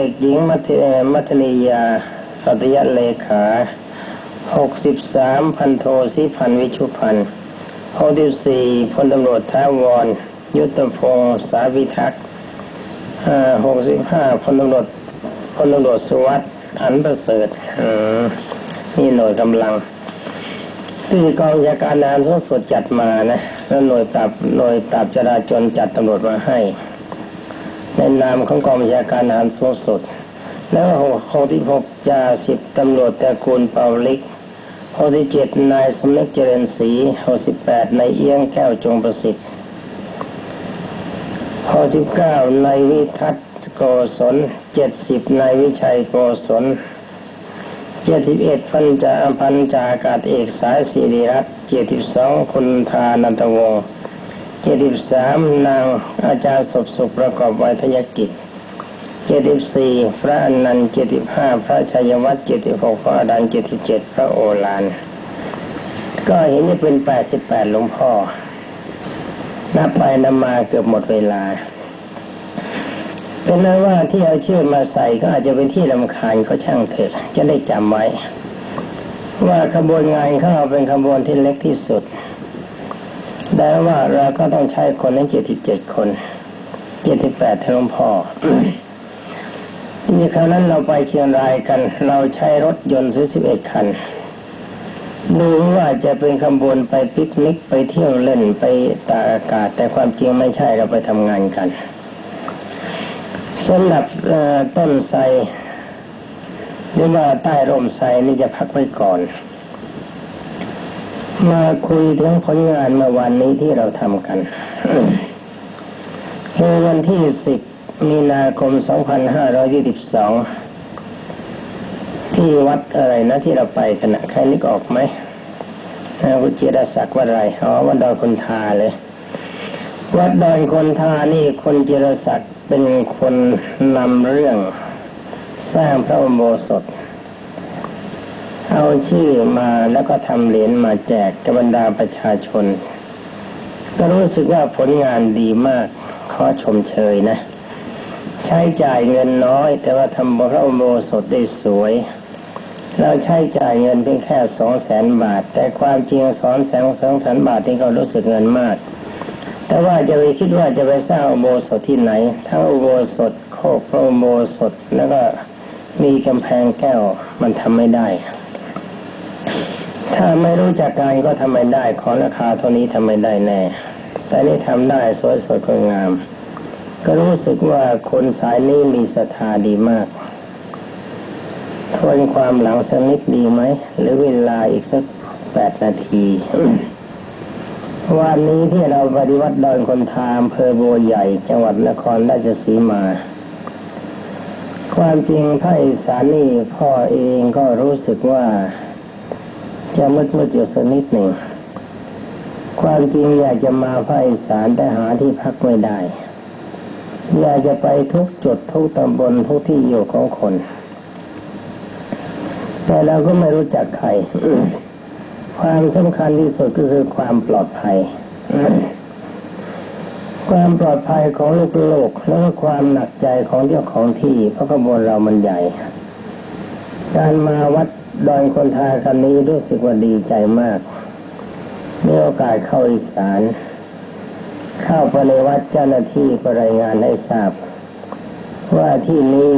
เด็กหญิงมัธมัธนียา สัตยเลขาหกสิบสามพันโทสิพันวิชุพันหกสิบสี่พลตำรวจท้าวร ยุทธพงศ์สาวิทักษ์หกสิบห้าพลตำรวจพลตำรวจสุวัสดิ์อันประเสริฐนี่หน่วยกำลังที่กองยาการนานสูงสุดจัดมานะ แล้วหน่วยปราบหน่วยปราบจราจรจัดตำรวจมาให้ ในนามของกองยาการนานสูงสุด แล้วหกที่หกจ่าสิบตำรวจตระกูลเปาลิกหกที่เจ็ดนายสมนึกเจริญศรีหกสิบแปดนายเอี้ยงแก้วจงประสิทธิ์หกสิบเก้านายวิทัศน์โกศลเจ็ดสิบนายวิชัยโกศลเจ็ดสิบเอ็ดพันจ่าพันจ่าอากาศเอกสายสิริรัตน์เจ็ดสิบสองคุณธานันทวงศ์ จ็ดสิบสามนางอาจารย์ศพสุขประกอบวัทยกิจเจ็ดสิบสี่พระอนันต์เจ็ดสิบห้าพระชัยวัฒน์เจ็ดสิบหกพระอดันเจ็ดสิบเจ็ดพระโอฬารก็เห็นนี่เป็นแปดสิบแปดหลวงพ่อนับไปนับมาเกือบหมดเวลา เป็นนั้นว่าที่เอาชื่อมาใส่ก็อาจจะเป็นที่ลำคาญเขาช่างเถอะจะได้จำไว้ ว่าขบวนงานเขาเป็นขบวนที่เล็กที่สุด แต่ว่าเราก็ต้องใช้คนนั้นเจ็ดสิบเจ็ดคนเจ็ดสิบแปดเทอมพ่อที่คราวนั้นเราไปเชียงรายกัน เราใช้รถยนต์ซื้อสิบเอ็ดคันดูว่าจะเป็นขบวนไปปิกนิกไปเที่ยวเล่นไปตากอากาศ แต่ความจริงไม่ใช่เราไปทำงานกันสำหรับต้นไทรหรือว่าใต้ร่มไทรนี่จะพักไว้ก่อน มาคุยถึงผลงานเมื่อวันนี้ที่เราทำกันคือวันที่สิบมีนาคมสองพันห้าร้อยี่สิบสองที่วัดอะไรนะ ที่เราไปกันนะใครนึกออกไหมคุณจิรศักดิ์วัดอะไรอ๋อวัดดอยคนทาเลย วัดดอยคนทานี่คนเจรศักดิ์เป็นคนนำเรื่อง สร้างพระอุโบสถ เอาชื่อมาแล้วก็ทำเหรียญมาแจกกับบรรดาประชาชน ก็รู้สึกว่าผลงานดีมาก ขอชมเชยนะ ใช้จ่ายเงินน้อย แต่ว่าทำพระอุโบสถได้สวย เราใช้จ่ายเงินเพียงแค่สองแสนบาท แต่ความจริงสองแสนสองแสนบาทที่เขารู้สึกเงินมาก แต่ว่าจะไปคิดว่าจะไปสร้างอุโบสถที่ไหนทั้งอุโบสถโคกพระอุโบสถแล้วก็มีกำแพงแก้วมันทำไม่ได้ ถ้าไม่รู้จักการก็ทำไม่ได้ ขอราคาเท่านี้ทำไม่ได้แน่ แต่นี่ทำได้สวยสดงาม ก็รู้สึกว่าคนสายนี้มีศรัทธาดีมากทวนความหลังสักนิดดีไหม หรือเวลาอีกสักแปดนาทีวันนี้ที่เราปฏิวัติดอนคนทามเพอโบใหญ่ จังหวัดนครราชสีมา ความจริงภาคอีสานนี่พ่อเองก็รู้สึกว่า จะมืดมืดอยู่สักนิดหนึ่ง ความจริงอยากจะมาภาคอีสานแต่หาที่พักไม่ได้ อยากจะไปทุกจุดทุกตำบลทุกที่อยู่ของคน แต่เราก็ไม่รู้จักใคร ความสำคัญที่สุดก็คือความปลอดภัยความปลอดภัยของลูกโลก แล้วก็ความหนักใจของเจ้าของที่เพราะขบวนเรามันใหญ่ การมาวัด ดอยคนทาคันนี้รู้สึกว่าดีใจมากมีโอกาสเข้าอีสาน เข้าไปในวัดเจ้าหน้าที่ก็รายงานให้ทราบ ว่าที่นี้